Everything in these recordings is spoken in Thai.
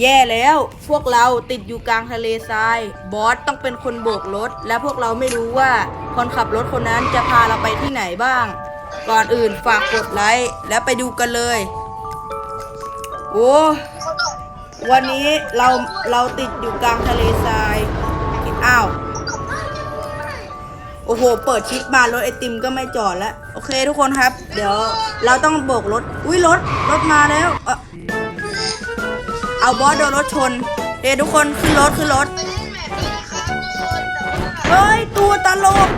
แย่แล้ว พวกเราติดอยู่กลางทะเลทราย บอสต้องเป็นคนโบกรถ และพวกเราไม่รู้ว่าคนขับรถคนนั้นจะพาเราไปที่ไหนบ้าง ก่อนอื่นฝากกดไลค์แล้วไปดูกันเลย โอ้วันนี้เราเราติดอยู่กลางทะเลทราย อ้าว โอ้โห เปิดชิปมารถไอติมก็ไม่จอดแล้ว โอเคทุกคนครับ เดี๋ยวเราต้องโบกรถ อุ้ยรถ รถมาแล้วเออ เอาบอสโดนรถชนเฮ้ทุกคนขึ้นรถขึ้นรถไปเล่นแบบนี้นะครับทุกคนแต่ว่าเฮ้ยตัวตลก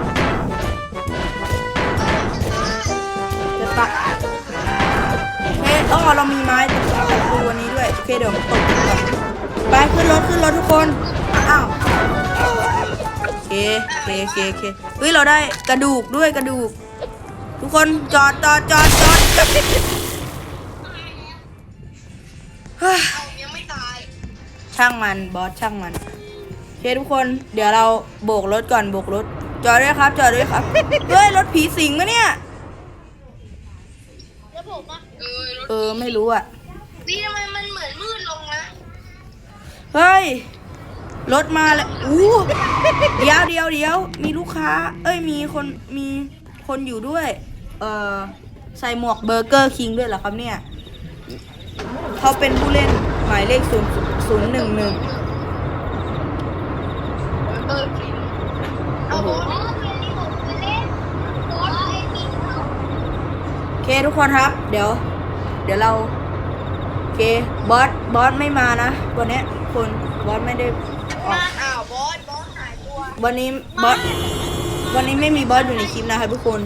จะตะเฮ้ยอ๋อเรามีไม้ตะตัวนี้ด้วยโอเคเดี๋ยวตกก่อนไปขึ้นรถขึ้นรถทุกคนอ้าวโอเคโอเคโอเคโอเคเฮ้ยเราได้กระดูกด้วยกระดูก ทุกคนจอดจอดจอดจอด ช่างมันบอสช่างมันโอเคทุกคนเดี๋ยวเราโบกรถก่อนโบกรถ จอดด้วยครับจอดด้วยครับเฮ้ยรถผีสิงมะเนี่ยแล้วผมอะเออรถเออไม่รู้อะนี่ทำไมมันเหมือนมืดลงนะเฮ้ยรถมาแล้วอู้เดี๋ยวเดี๋ยวเดี๋ยวมีลูกค้า เอ้ยมีคนมีคนอยู่ด้วย เออใส่หมวกเบอร์เกอร์คิงด้วยเหรอครับเนี่ย เขาเป็นผู้เล่นหมายเลขศูนย์ ศูนย์หนึ่งหนึ่งเบอร์กินเอาผมเป็นนี่ผมไปเล่นบอสไอ้นี่เขาโอเคทุกคนครับ เดี๋ยว เดี๋ยวเราโอเคบอสบอสไม่มานะ วันเนี้ยคนบอสไม่ได้ออกมาอ้าวบอสบอสหายตัววันนี้บอสวันนี้ไม่มีบอสอยู่ในคลิปนะครับทุกคน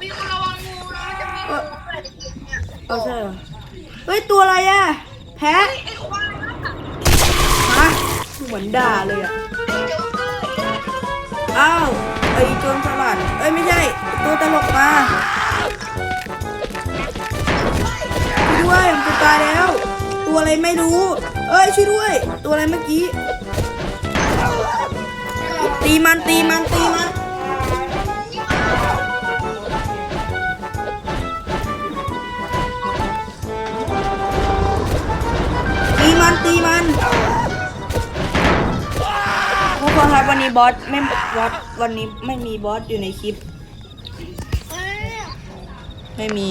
มีคนระวังงูนะมันจะมีงูเปิดกินเนี่ยเอาใช่เหรอเฮ้ย ตัวอะไรอะ แพะไอ้ควายนะฮะเหมือนด่าเลยอะอ้าว ไอโจรสลัด เอ้ยไม่ใช่ ตัวตลกมาช่วยด้วยผมจะตายแล้ว ตัวอะไรไม่รู้ เอ้ยช่วยด้วย ตัวอะไรเมื่อกี้ ตีมันตีมันตีมัน ตีมันตีมันทุกคนครับวันนี้บอสไม่บอสวันนี้ไม่มีบอสอยู่ในคลิปเอ้ยไม่มี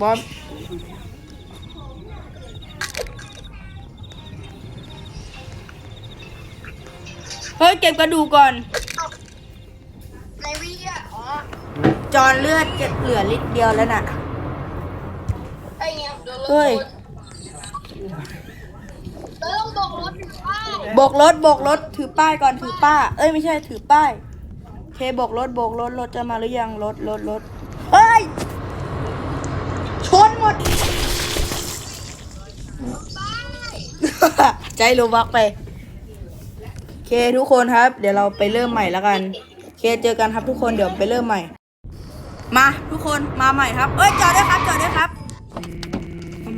บอสเฮ้ยเก็บกระดูกก่อนในวีอะอ๋อจอนเลือดจะเหลือลิตรเดียวแล้วน่ะไอ้ เนี่ยเดี๋ยวรถเฮ้ยเติมบอกรถถึงบ้านโบกรถโบกรถถือป้ายก่อนถือป้า เอ้ยไม่ใช่ถือป้ายโอเคโบกรถโบกรถรถจะมาหรือยังรถรถรถเฮ้ยชนหมดใจโลบักไปโอเคทุกคนครับ เดี๋ยวเราไปเริ่มใหม่แล้วกันโอเคเจอกันครับทุกคนเดี๋ยวไปเริ่มใหม่ มาทุกคนมาใหม่ครับ เอ้ยจอดด้วยครับจอดด้วยครับ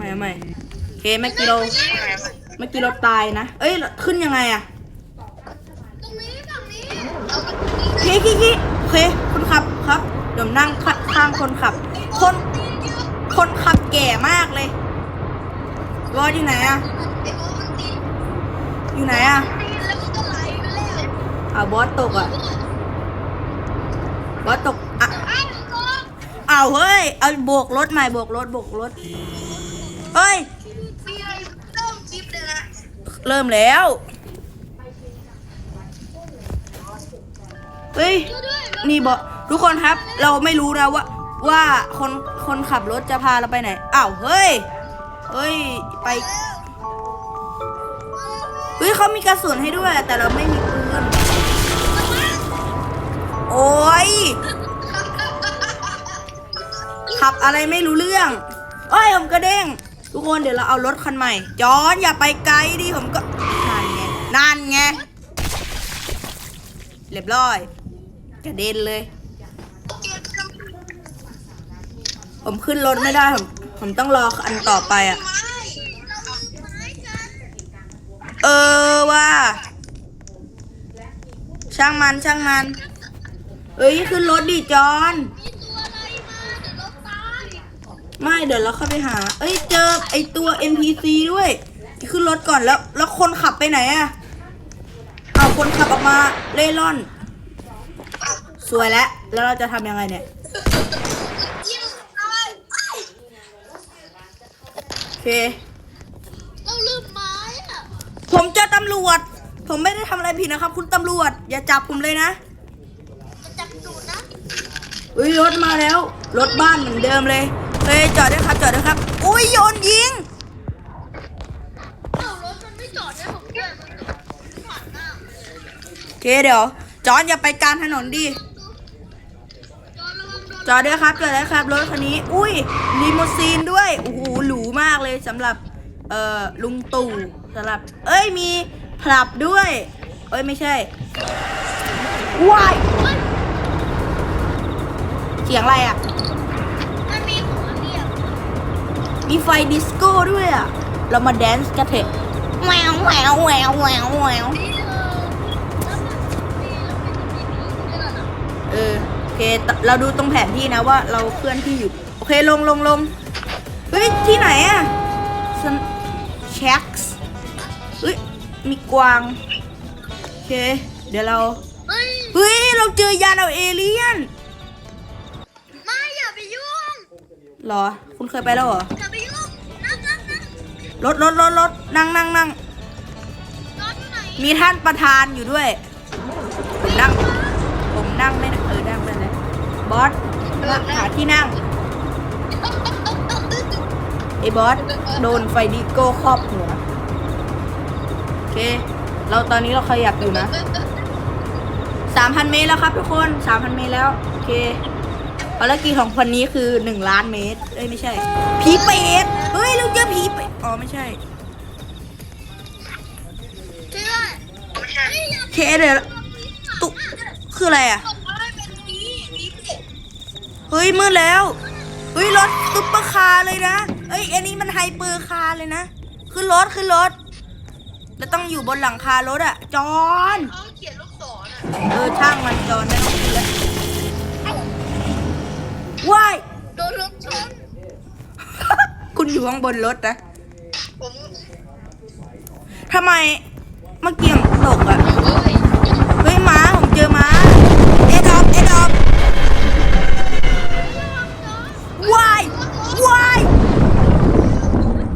เอาใหม่เอาใหม่โอเคเมื่อกี้เราเมื่อกี้เราตายนะ เอ้ยขึ้นยังไงอะตรงนี้ฝั่งนี้เอาตรงนี้ขี้ขี้ขี้โอเคคนขับครับเดี๋ยวนั่งข้างข้างคนขับ คนคนขับแก่มากเลยรออยู่ไหนอะอยู่ไหนอะแล้วมันก็ไหลไปแล้วอ่าบอสตกอะบอสตกอะอ้าวก็อ้าวเฮ้ยเอาโบกรถใหม่โบกรถโบกรถ เฮ้ยมีอะไรเริ่มคลิปเลยนะเริ่มแล้ว เฮ้ย นี่บอทุกคนครับ เราไม่รู้นะว่า ว่าคนคนขับรถจะพาเราไปไหน อ้าว เฮ้ย เฮ้ย ไป เฮ้ยเขามีกระสุนให้ด้วย แต่เราไม่มีปืน โอ้ย ขับอะไรไม่รู้เรื่องเอ้ยผมกระเด้ง ทุกคนเดี๋ยวเราเอารถคันใหม่จอนอย่าไปไกลดิผมก็นั่นไงนั่นไงเรียบร้อยกระเด็นเลย ผมขึ้นรถไม่ได้ผมผมต้องรออันต่อไปอะ เออว่า ช่างมันช่างมัน เอ้ยขึ้นรถดิจอน ไรมาเดี๋ยวเราตายไม่เดี๋ยวเราเข้าไปหา เอ้ยเจอไอตัว NPC ด้วย ขึ้นรถก่อนแล้ว แล้วคนขับไปไหนอะเอาคนขับออกมาเล่ร่อน สวยแล้ว แล้วเราจะทำยังไงเนี่ยยิงตายโอเค เราลืมไม้อะผมเจอตำรวจ ผมไม่ได้ทำอะไรผิดนะครับ คุณตำรวจ อย่าจับผมเลยนะ จะจับตูดนะ อุ้ยรถมาแล้ว รถบ้านเหมือนเดิมเลยเฮ้ยจอดด้วยครับจอดด้วยครับ อุ้ยโยนยิง เอ้ารถมันไม่จอดให้ผมด้วยมันผ่านหน้าโอเคเดี๋ยวจอนอย่าไปกลารถนนดิ จอดระวังโดนจอดด้วยครับจอดด้วยครับรถคันนี้ อุ้ยลีโมซีนด้วยโอ้โหหรูมากเลยสำหรับเอ่อลุงตู่สำหรับ เอ้ยมีผลับด้วย เอ้ยไม่ใช่ว้ายเสียงอะไรอะ เมีไฟดิสโก้ด้วยอะ เรามาแดนซ์กันเถอะแหววแหววแหววแหววแหววนี่เออแล้วมันนี่เราไม่ได้มีนี่ด้วยนะเออโอเค เราดูตรงแผนที่นะว่าเราเคลื่อนที่อยู่ โอเคลงลงลงเฮ้ย ที่ไหนอะซันเช็คส์เฮ้ย มีกวาง โอเค เดี๋ยวเราเฮ้ยเฮ้ย เราเจอยานเอาเอเลี่ยน ไม่ อย่าไปยุ่งเหรอ คุณเคยไปแล้วเหรอ รถรถรถรถนั่งนั่งนั่งจอดอยู่ไหนมีท่านประธานอยู่ด้วยผมนั่ง ผมนั่งไม่ได้เออนั่งไปเลยบอสมาหาที่นั่งไอ้บอสโดนไฟดิโก้ครอบหัวโอเค เราตอนนี้เราขยับอยู่นะสามพันเมตรแล้วครับทุกคนสามพันเมตรแล้ว โอเคภารกิจของคนนี้คือหนึ่งล้านเมตร เอ้ย ไม่ใช่ผีเป็ด เฮ้ยเราเจอผีเป็ดอ๋อไม่ใช่เชื่อไม่ใช่โอเคเดี๋ยวตุคืออะไรอะบอกว่าเป็นผีผีเป็ดเฮ้ยมืดแล้วเฮ้ยรถซุปเปอร์คาร์เลยนะเอ้ยอันนี้มันไฮเปอร์คาร์เลยนะขึ้นรถขึ้นรถแล้วต้องอยู่บนหลังคารถอะจอนเขาเขียนลูกศรอะเออช่างมันจอนไม่ อยู่ข้างบนรถนะผมทำไมเมื่อกี้ผมตกอะเฮ้ยเฮ้ยม้าผมเจอม้าเอ็ดออฟเอ็ดออฟว้ายว้าย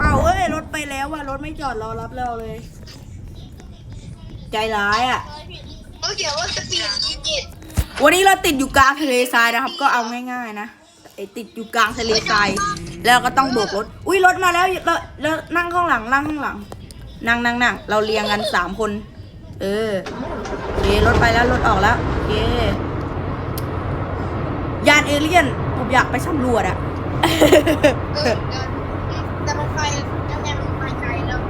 เอาเอ้ยรถไปแล้วว่ะรถไม่จอดรอรับเราเลย ใจร้ายอะเขาเขียนว่าสปีดยีจิตวันนี้เราติดอยู่กลางทะเลทรายนะครับ ก็เอาง่ายๆนะไอติดอยู่กลางทะเลทราย แล้วก็ต้องโบกรถ อุ้ยรถมาแล้วเราเรานั่งข้างหลังนั่งข้างหลัง นั่งนั่งนั่งเราเรียงกันสามคน เออโอเครถไปแล้วรถออกแล้วโอเคยานเอเลี่ยนผมอยากไปสำรวจอะเออแต่มันไปยังไงมันไปไกลแล้ว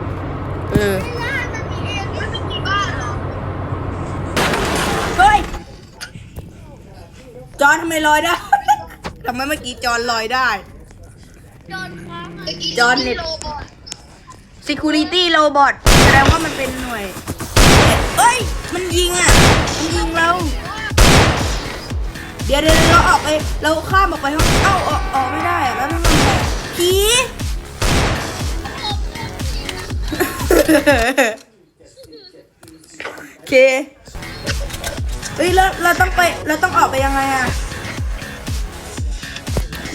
เออไม่ได้มันมีเองมันไม่มีบ้านหรอกเฮ้ยจอนทำไมลอยได้ทำไมเมื่อกี้จอนลอยได้ จอนค้างะจอนเน็ตโลบอท Security Robot แสดงว่ามันเป็นหน่วยเอ้ย มันยิงอะ มันยิงเรา เดี๋ยวเดี๋ยวเราออกไป เราข้ามออกไปห้องเอ้าออกออกไม่ได้อะแล้วทำไงผีโอเคเฮ้ยแล้วเราต้องไป เราต้องออกไปยังไงอะ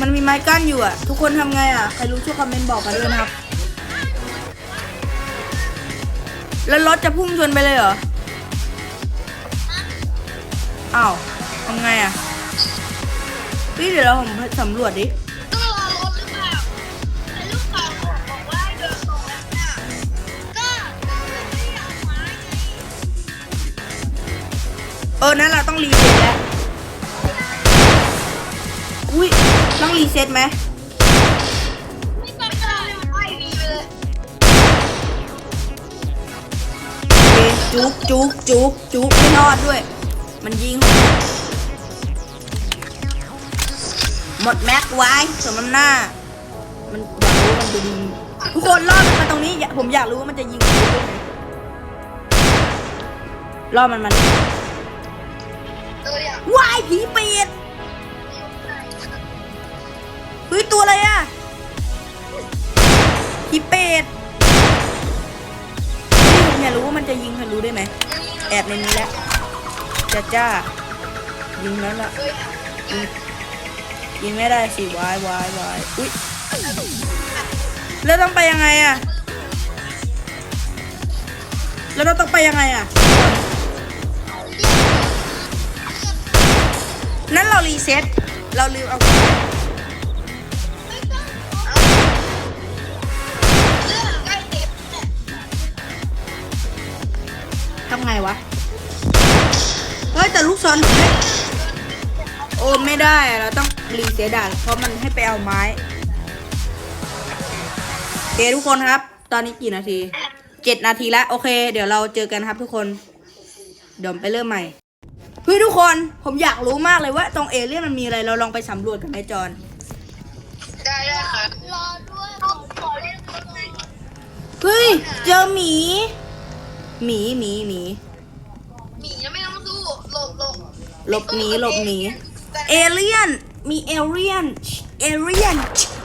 มันมีไม้กั้นอยู่อะ ทุกคนทำไงอะ ใครรู้ช่วยคอมเมนต์บอกมาด้วยนะครับ แล้วรถจะพุ่งชนไปเลยเหรอ อ้าวทำไงอะพี่เดี๋ยวเราผมสำรวจดิต้องรอรถหรือเปล่าไอ้ลูกข่าวบอกว่าให้เดินตรงแล้วเนี่ยก็ไม่อยากมาไงเออ นั้นเราต้องรีเซ็ตแล้ว อุ้ยต้องรีเซ็ตไหมไม่ต้องการไม่มีเลยโอเคจุกจุกจุกจุกไม่รอดด้วย มันยิง หมดแม็กไว้สมน้ำหน้า มันอยากรู้มันจะยิงทุกคนรอดมันมาตรงนี้อย่าผมอยากรู้ว่ามันจะยิงผมด้วยไหมรอดมันมันเอออยากวายผีเป็ด ตัวอะไรอะตผมอยากรู้ว่ามันจะยิงทะลุได้ไหม แอบในนี้แหละจ้าจ้า ยิงแล้วล่ะยยิงยิงไม่ได้สิวายวายวายอุ้ยแล้วต้องไปยังไงอะแล้วเราต้องไปยังไงอะนั้นเรารีเซ็ตเราลืมเอา ทำไงวะ เฮ้ย แต่ลูกศรหนูไม่โอ้ไม่ได้อะเราต้องรีเซ็ตด่านเพราะมันให้ไปเอาไม้โอเคทุกคนครับ ตอนนี้กี่นาที เจ็ดนาทีแล้วโอเค เดี๋ยวเราเจอกันครับทุกคน เดี๋ยวไปเริ่มใหม่เฮ้ยทุกคนผมอยากรู้มากเลยว่าตรงเอเลี่ยนมันมีอะไรเราลองไปสำรวจกันไหมจอนได้ได้ค่ะรอด้วยขอขอเล่นด้วยเฮ้ยเจอหมี หมีหมีหมีหมียังไม่ต้องสู้หลบหลบหลบหนีหลบหนีเอเลี่ยนมีเอเลี่ยนเอเลี่ยน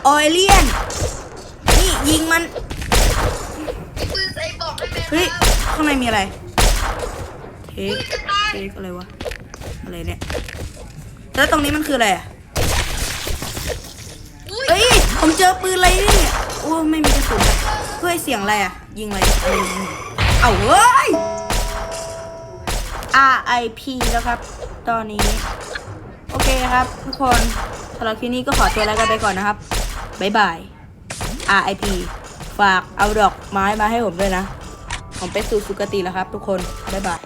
ออยเลี่ยนนี่ยิงมันไอ้ปืนไอ้บอกได้ไหมเฮ้ยข้างในมีอะไรเทปืคนจะตายเทคอะไรวะอะไรเนี่ยแล้วตรงนี้มันคืออะไรอะอุ้ยเอ้ยผมเจอปืนอะไรนี่โอ้ไม่มีกระสุนเฮ้ยเสียงอะไรอะ ยิงอะไรอะไรยิง เอาเฮ้ย RIP แล้วครับ ตอนนี้ โอเคครับทุกคนสำหรับคลิปนี้ก็ขอตัวลากันไปก่อนนะครับบ๊ายบาย RIP ฝากเอาดอกไม้มาให้ผมด้วยนะ ผมไปสู่สุคติแล้วครับทุกคน บ๊ายบาย